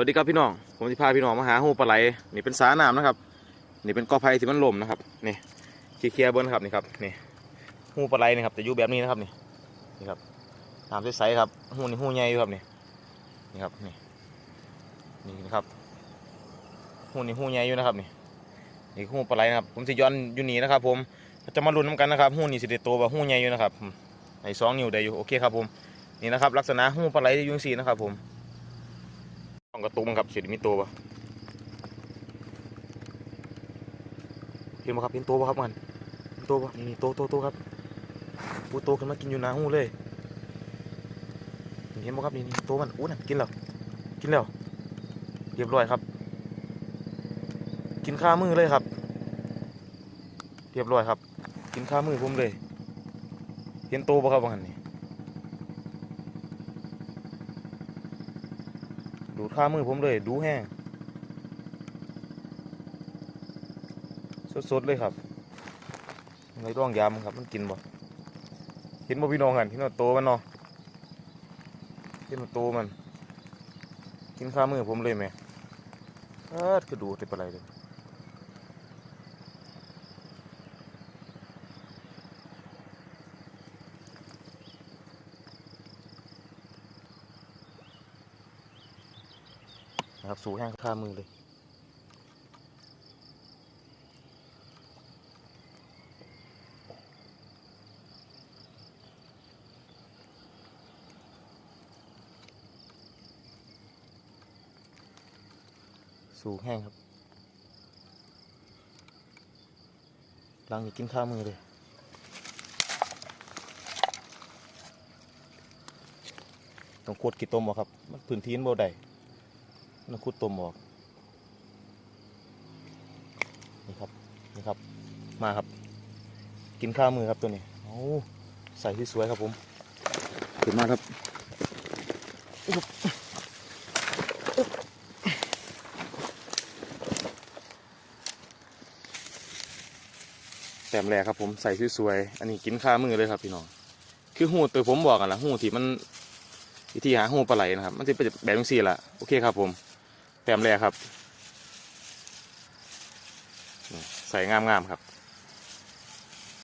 วัสดีครับพี่น้อง ผมจะพาพี่น้องมาหาหูปลาไหล นี่เป็นสาน้ำนะครับ นี่เป็นกอไผ่ที่มันล่มนะครับ นี่เคลียร์เบิ้นครับนี่ครับ นี่หูปลาไหลนี่ครับจะอยู่แบบนี้นะครับนี่ นี่ครับ น้ำใสๆครับ หูนี่หูใหญ่อยู่ครับนี่ นี่ครับ นี่ นี่นะครับ หูนี่หูใหญ่อยู่นะครับ นี่ นี่หูปลาไหลนะครับ ผมจะย้อนอยู่นี่นะครับ ผม จะมาลุ้นน้ำกันนะครับ หูนี่สิเดโตว่าหูใหญ่อยู่นะครับไอ้สองนิ้วได้อยู่ โอเคครับผม นี่นะครับ ลักษณะหูปลาไหลจะยุ่งสีนะครับผม ต้องกระตุ้มครับเสียดมีตัวปะเห็นไหมครับเห็นตัวปะครับมันตัวปะนี่ตัวตัวตัวครับปูโตขึ้นมากินอยู่หนาหูเลยเห็นไหมครับนี่ตัวมันอู้นั่นกินแล้วกินแล้วเรียบร้อยครับ กินข้ามือเลยครับ เรียบร้อยครับ กินข้ามือผมเลย เห็นตัวปะครับว่างันนี่ ดูดข้ามือผมเลย ดูแห้งสดๆเลยครับในร่องยามครับ มันกินบ่เห็นบ่พี่น้องกันเห็นว่าโตมันเนาะเห็นว่าโตมัน กินข้ามือผมเลยไหมเอิดกระดูดไปอะไรเลย นะครับสูแห้งข้ามือเลย สูแห้งครับลังนี่กินข้ามือเลยต้องขวดกี่ต้มออกครับ มันพื้นที่นบ่ได้ มันขุดต้มออกนี่ครับนี่ครับ มาครับ กินข้าวมือครับตัวนี้โอ้ใส่ที่สวยครับผมขึ้นมาครับแต้มแรกครับผมใส่สวยๆอันนี้กินข้ามือเลยครับพี่น้องคือหูตัวผมบอกกันละหูที่มันวิธีหาหูปลาไหลนะครับ มันจะเป็นแบบนี้สี่ละโอเคครับผม แต้มแรกครับ ใส่งามๆครับ